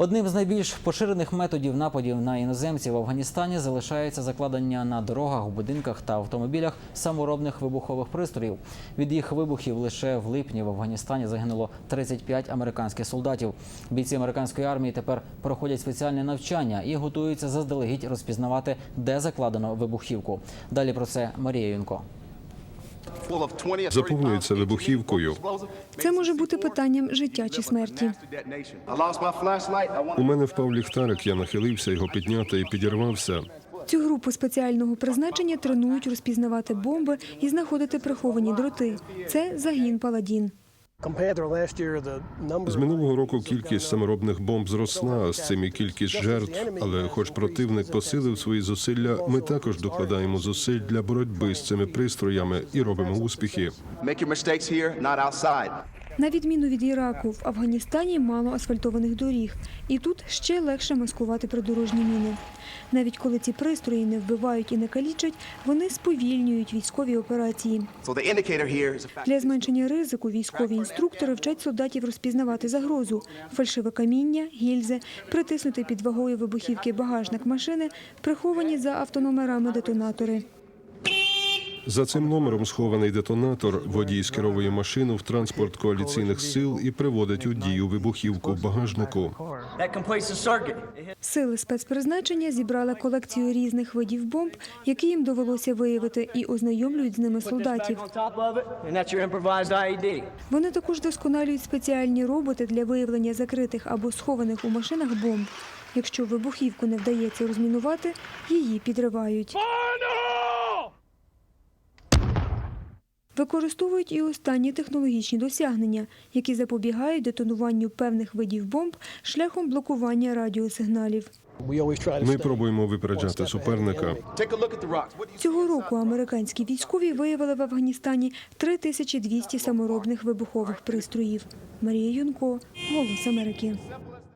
Одним з найбільш поширених методів нападів на іноземців в Афганістані залишається закладення на дорогах, будинках та автомобілях саморобних вибухових пристроїв. Від їх вибухів лише в липні в Афганістані загинуло 35 американських солдатів. Бійці американської армії тепер проходять спеціальне навчання і готуються заздалегідь розпізнавати, де закладено вибухівку. Далі про це Марія Юнко. Заповнюється вибухівкою. Це може бути питанням життя чи смерті. У мене впав ліхтарик, я нахилився його підняти і підірвався. Цю групу спеціального призначення тренують розпізнавати бомби і знаходити приховані дроти. Це загін Паладін. З минулого року кількість саморобних бомб зросла, а з цим і кількість жертв. Але, хоч противник посилив свої зусилля, ми також докладаємо зусиль для боротьби з цими пристроями і робимо успіхи. На відміну від Іраку, в Афганістані мало асфальтованих доріг, і тут ще легше маскувати придорожні міни. Навіть коли ці пристрої не вбивають і не калічать, вони сповільнюють військові операції. Для зменшення ризику військові інструктори вчать солдатів розпізнавати загрозу, фальшиве каміння, гільзи, притиснути під вагою вибухівки багажник машини, приховані за автономерами детонатори. За цим номером схований детонатор. Водій скеровує машину в транспорт коаліційних сил і приводить у дію вибухівку в багажнику. Сили спецпризначення зібрали колекцію різних видів бомб, які їм довелося виявити, і ознайомлюють з ними солдатів. Вони також досконалюють спеціальні роботи для виявлення закритих або схованих у машинах бомб. Якщо вибухівку не вдається розмінувати, її підривають. Використовують і останні технологічні досягнення, які запобігають детонуванню певних видів бомб шляхом блокування радіосигналів. Ми пробуємо випереджати суперника. Цього року американські військові виявили в Афганістані 3200 саморобних вибухових пристроїв. Марія Юнко, Голос Америки.